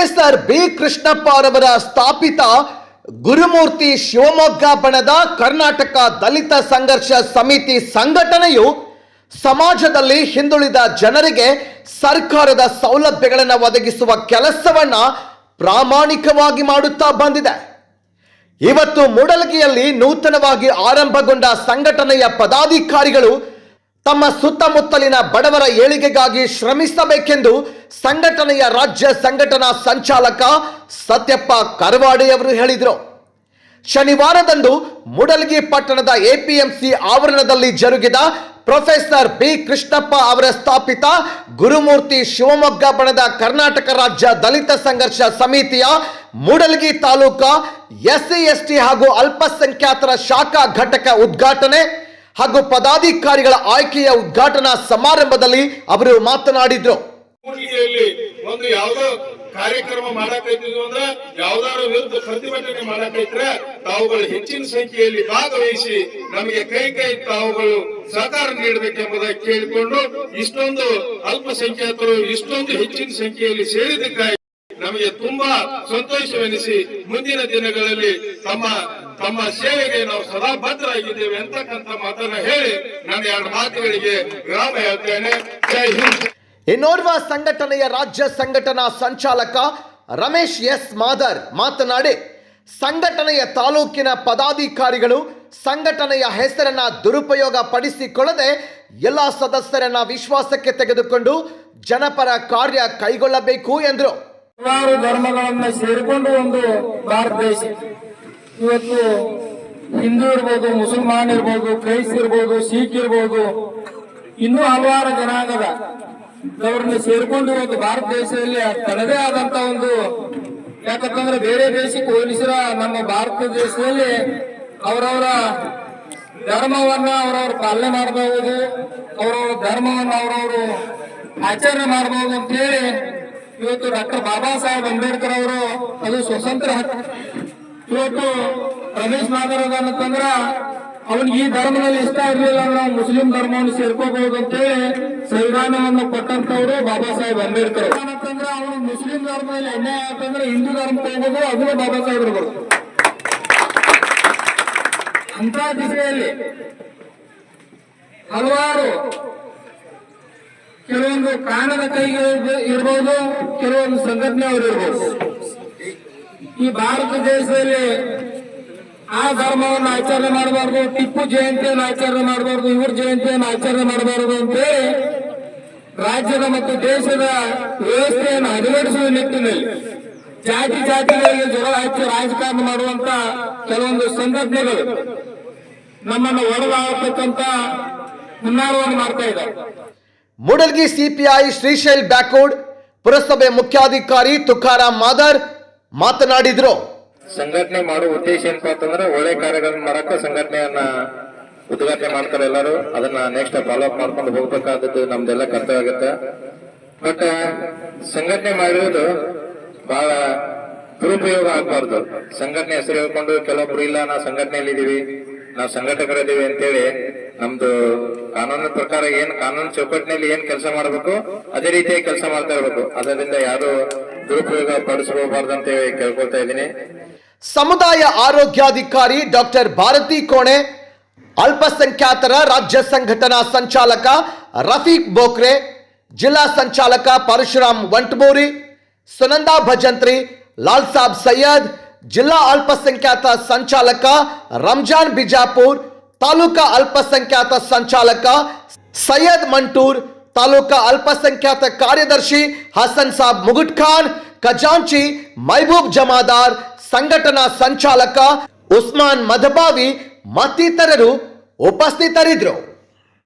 Professor B. Krishnappa ಸ್ಥಾಪಿತ ಗುರುಮೂರ್ತಿ ಶಿವಮೊಗ್ಗ ಬಣದ ಕರ್ನಾಟಕ ದಲಿತ ಸಂಘರ್ಷ ಸಮಿತಿ ಸಂಘಟನೆಯು ಸಮಾಜದಲ್ಲಿ ಹಿಂದುಳಿದ ಜನರಿಗೆ ಸರ್ಕಾರದ ಸೌಲಭ್ಯಗಳನ್ನು ಒದಗಿಸುವ ಕೆಲಸವನ್ನ ಪ್ರಾಮಾಣಿಕವಾಗಿ ಮಾಡುತ್ತಾ ಬಂದಿದೆ. ಇವತ್ತು ಮೂಡಲಗಿಯಲ್ಲಿ ನೂತನವಾಗಿ ಆರಂಭಗೊಂಡ ಸಂಘಟನೆಯ ಪದಾಧಿಕಾರಿಗಳು ತಮ್ಮ ಸುತ್ತಮುತ್ತಲಿನ ಬಡವರ ಏಳಿಗೆಗಾಗಿ ಶ್ರಮಿಸಬೇಕೆಂದು ಸಂಘಟನೆಯ ರಾಜ್ಯ ಸಂಘಟನಾ ಸಂಚಾಲಕ ಸತ್ಯಪ್ಪ ಕರವಾಡೆಯವರು ಹೇಳಿದರು. ಶನಿವಾರದಂದು ಮೂಡಲಗಿ ಪಟ್ಟಣದ ಎಪಿಎಂಸಿ ಆವರಣದಲ್ಲಿ ಜರುಗಿದ ಪ್ರೊಫೆಸರ್ ಬಿ ಕೃಷ್ಣಪ್ಪ ಅವರ ಸ್ಥಾಪಿತ ಗುರುಮೂರ್ತಿ ಶಿವಮೊಗ್ಗ ಬಣದ ಕರ್ನಾಟಕ ರಾಜ್ಯ ದಲಿತ ಸಂಘರ್ಷ ಸಮಿತಿಯ ಮೂಡಲಗಿ ತಾಲೂಕಾ ಎಸ್ಸಿ, ಎಸ್ಟಿ ಹಾಗೂ ಅಲ್ಪಸಂಖ್ಯಾತರ ಶಾಖಾ ಘಟಕ ಉದ್ಘಾಟನೆ ಹಾಗೂ ಪದಾಧಿಕಾರಿಗಳ ಆಯ್ಕೆಯ ಉದ್ಘಾಟನಾ ಸಮಾರಂಭದಲ್ಲಿ ಅವರು ಮಾತನಾಡಿದರು. ಮೂಡಿಗೆಯಲ್ಲಿ ಒಂದು ಯಾವ್ದೋ ಕಾರ್ಯಕ್ರಮ ಮಾಡಕೈತಿದ್ವು ಅಂದ್ರ ಯಾವ್ದಾರ ವಿರುದ್ಧ ಪ್ರತಿಭಟನೆ ಮಾಡಕೈತ್ರ ತಾವುಗಳು ಹೆಚ್ಚಿನ ಸಂಖ್ಯೆಯಲ್ಲಿ ಭಾಗವಹಿಸಿ ನಮಗೆ ಕೈ ಕೈ ತಾವುಗಳು ಸಹಕಾರ ನೀಡಬೇಕೆಂಬುದಾಗಿ ಕೇಳಿಕೊಂಡು ಇಷ್ಟೊಂದು ಅಲ್ಪಸಂಖ್ಯಾತರು ಇಷ್ಟೊಂದು ಹೆಚ್ಚಿನ ಸಂಖ್ಯೆಯಲ್ಲಿ ಸೇರಿದ್ದಕ್ಕಾಗಿ ನಮಗೆ ತುಂಬಾ ಸಂತೋಷವೆನಿಸಿ ಮುಂದಿನ ದಿನಗಳಲ್ಲಿ ತಮ್ಮ ತಮ್ಮ ಸೇವೆಗೆ ನಾವು ಸದಾ ಬದ್ಧರಾಗಿದ್ದೇವೆ ಅಂತಕ್ಕಂಥ ಮಾತನ್ನ ಹೇಳಿ ನಾನು ಎರಡು ಮಾತುಗಳಿಗೆ ವಿರಾಮ ಹೇಳ್ತೇನೆ. ಜೈ ಹಿಂದ್. ಇನ್ನೋರ್ವ ಸಂಘಟನೆಯ ರಾಜ್ಯ ಸಂಘಟನಾ ಸಂಚಾಲಕ ರಮೇಶ್ ಎಸ್ ಮಾದರ್ ಮಾತನಾಡಿ, ಸಂಘಟನೆಯ ತಾಲೂಕಿನ ಪದಾಧಿಕಾರಿಗಳು ಸಂಘಟನೆಯ ಹೆಸರನ್ನ ದುರುಪಯೋಗ ಪಡಿಸಿಕೊಳ್ಳದೆ ಎಲ್ಲ ಸದಸ್ಯರನ್ನ ವಿಶ್ವಾಸಕ್ಕೆ ತೆಗೆದುಕೊಂಡು ಜನಪರ ಕಾರ್ಯ ಕೈಗೊಳ್ಳಬೇಕು ಎಂದರು. ಹಲವಾರು ಧರ್ಮಗಳನ್ನ ಸೇರಿಕೊಂಡು ಒಂದು ಭಾರತ ದೇಶ. ಇವತ್ತು ಹಿಂದೂ ಇರ್ಬೋದು, ಮುಸಲ್ಮಾನ್ ಇರ್ಬೋದು, ಕ್ರೈಸ್ತ್ ಇರ್ಬೋದು, ಸಿಖ್ ಇರ್ಬೋದು, ಇನ್ನೂ ಹಲವಾರು ಜನಾಂಗದ ಅವರನ್ನ ಸೇರ್ಕೊಂಡು ಒಂದು ಭಾರತ ದೇಶದಲ್ಲಿ ತನ್ನದೇ ಆದಂತ ಒಂದು ಯಾಕಂತಂದ್ರೆ ಬೇರೆ ದೇಶಕ್ಕೆ ಹೋಲಿಸಿರ ನಮ್ಮ ಭಾರತ ದೇಶದಲ್ಲಿ ಅವರವರ ಧರ್ಮವನ್ನ ಅವರವ್ರ ಪಾಲನೆ ಮಾಡಬಹುದು, ಅವರವರ ಧರ್ಮವನ್ನ ಅವರವರು ಆಚರಣೆ ಮಾಡಬಹುದು ಅಂತ ಹೇಳಿ ಇವತ್ತು ಡಾಕ್ಟರ್ ಬಾಬಾ ಸಾಹೇಬ್ ಅಂಬೇಡ್ಕರ್ ಅವರು ಅದು ಸ್ವತಂತ್ರ. ಇವತ್ತು ರಮೇಶ್ ಮಾದರ್ ಅಂತಂದ್ರ ಅವನಿಗೆ ಈ ಧರ್ಮದಲ್ಲಿ ಇಷ್ಟ ಇರಲಿಲ್ಲ ಅಂದ್ರೆ ಮುಸ್ಲಿಂ ಧರ್ಮವನ್ನು ಸೇರ್ಕೋಬಹುದು ಅಂತೇಳಿ ಸಂವಿಧಾನವನ್ನು ಕೊಟ್ಟಂತವರು ಬಾಬಾ ಸಾಹೇಬ್ ಅಂಬೇಡ್ಕರ್. ಅಂತಂದ್ರೆ ಅವನು ಮುಸ್ಲಿಂ ಧರ್ಮದಲ್ಲಿ ಅನ್ಯಾಯ ಅಂತಂದ್ರೆ ಹಿಂದೂ ಧರ್ಮಕ್ಕೆ ಹೋಗೋದು ಅದನ್ನು ಬಾಬಾ ಸಾಹೇಬ್ರು ಅಂತ ದಿಸೆಯಲ್ಲಿ ಹಲವಾರು ಕೆಲವೊಂದು ಕಾಣದ ಕೈಗೆ ಇರ್ಬೋದು, ಕೆಲವೊಂದು ಸಂಘಟನೆ ಅವರು ಇರ್ಬೋದು. ಈ ಭಾರತ ದೇಶದಲ್ಲಿ ಆ ಧರ್ಮವನ್ನು ಆಚರಣೆ ಮಾಡಬಾರ್ದು, ಟಿಪ್ಪು ಜಯಂತಿಯನ್ನು ಆಚರಣೆ ಮಾಡಬಾರ್ದು, ಇವ್ರ ಜಯಂತಿಯನ್ನು ಆಚರಣೆ ಮಾಡಬಾರದು ಅಂತೇಳಿ ರಾಜ್ಯದ ಮತ್ತು ದೇಶದ ವ್ಯವಸ್ಥೆಯನ್ನು ಹದಗೆಡಿಸುವ ನಿಟ್ಟಿನಲ್ಲಿ ಜಾತಿ ಜಾತಿಗಳಿಗೆ ಜ್ವರ ಹಚ್ಚಿ ರಾಜಕಾರಣ ಮಾಡುವಂತ ಕೆಲವೊಂದು ಸಂಘಟನೆಗಳು ನಮ್ಮನ್ನು ಒಡೆದಾಗತಕ್ಕಂತ ಹುನ್ನಾರವನ್ನು ಮಾಡ್ತಾ ಇದ್ದಾರೆ. ಮೂಡಲ್ಗಿ ಸಿಪಿಐ ಶ್ರೀಶೈಲ್ ಬ್ಯಾಕೋಡ್ ಪುರಸಭೆ ಮುಖ್ಯಾಧಿಕಾರಿ ತುಕಾರಾಮ್ ಮಾದರ್ ಮಾತನಾಡಿದ್ರು. ಸಂಘಟನೆ ಮಾಡುವ ಉದ್ದೇಶ ಏನಪ್ಪಾ ಅಂತಂದ್ರೆ ಒಳ್ಳೆ ಕಾರ್ಯಗಳನ್ನ ಮಾಡಕ್ಕೆ ಸಂಘಟನೆಯನ್ನ ಉದ್ಘಾಟನೆ ಮಾಡ್ತಾರೆ ಎಲ್ಲರೂ. ಅದನ್ನ ನೆಕ್ಸ್ಟ್ ಫಾಲೋ ಅಪ್ ಮಾಡ್ಕೊಂಡು ಹೋಗ್ಬೇಕಾದದ್ದು ನಮ್ದೆಲ್ಲ ಕರ್ತವ್ಯ ಆಗುತ್ತೆ. ಬಟ್ ಸಂಘಟನೆ ಮಾಡಿರೋದು ಬಹಳ ದುರುಪಯೋಗ ಆಗ್ಬಾರ್ದು. ಸಂಘಟನೆ ಹೆಸರು ಹೇಳ್ಕೊಂಡು ಕೆಲವೊಬ್ರು, ಇಲ್ಲ, ನಾವು ಸಂಘಟನೆಯಲ್ಲಿ ಇದೀವಿ. ನಾವು ಸಂಘಟಕರಿದ್ದೀವಿ ಅಂತೇಳಿ ನಮ್ದು ಕಾನೂನು ಪ್ರಕಾರ ಏನ್, ಕಾನೂನು ಚೌಕಟ್ಟಿನಲ್ಲಿ ಏನ್ ಕೆಲಸ ಮಾಡಬೇಕು, ಅದೇ ರೀತಿಯಾಗಿ ಕೆಲಸ ಮಾಡ್ತಾ ಇರ್ಬೇಕು. ಅದರಿಂದ ಯಾರು ದುರುಪಯೋಗ ಅಂತ ಹೇಳಿ ಕೇಳ್ಕೊಳ್ತಾ ಇದ್ದೀನಿ. ಸಮುದಾಯ ಆರೋಗ್ಯಾಧಿಕಾರಿ ಡಾಕ್ಟರ್ ಭಾರತಿ ಕೋಣೆ ಅಲ್ಪಸಂಖ್ಯಾತರ ರಾಜ್ಯ ಸಂಘಟನಾ ಸಂಚಾಲಕ ರಫೀಕ್ ಬೋಕ್ರೆ ಜಿಲ್ಲಾ ಸಂಚಾಲಕ ಪರಶುರಾಮ್ ವಂಟಮೂರಿ ಸುನಂದಾ ಭಜಂತ್ರಿ ಲಾಲ್ ಸಾಬ್ ಸೈಯದ್ ಜಿಲ್ಲಾ ಅಲ್ಪಸಂಖ್ಯಾತ ಸಂಚಾಲಕ ರಂಜಾನ್ ಬಿಜಾಪುರ್ ತಾಲೂಕಾ ಅಲ್ಪಸಂಖ್ಯಾತ ಸಂಚಾಲಕ ಸೈಯದ್ ಮಂಟೂರ್ ತಾಲೂಕಾ ಅಲ್ಪಸಂಖ್ಯಾತ ಕಾರ್ಯದರ್ಶಿ ಹಸನ್ ಸಾಬ್ ಮುಗುಟ್ ಖಾನ್ ಖಜಾಂಚಿ ಮೈಬೂಬ್ ಜಮಾದಾರ್ ಸಂಘಟನಾ ಸಂಚಾಲಕ ಉಸ್ಮಾನ್ ಮಧಬಾವಿ ಮತ್ತಿತರರು ઉપસ્થિત દરિદ્રો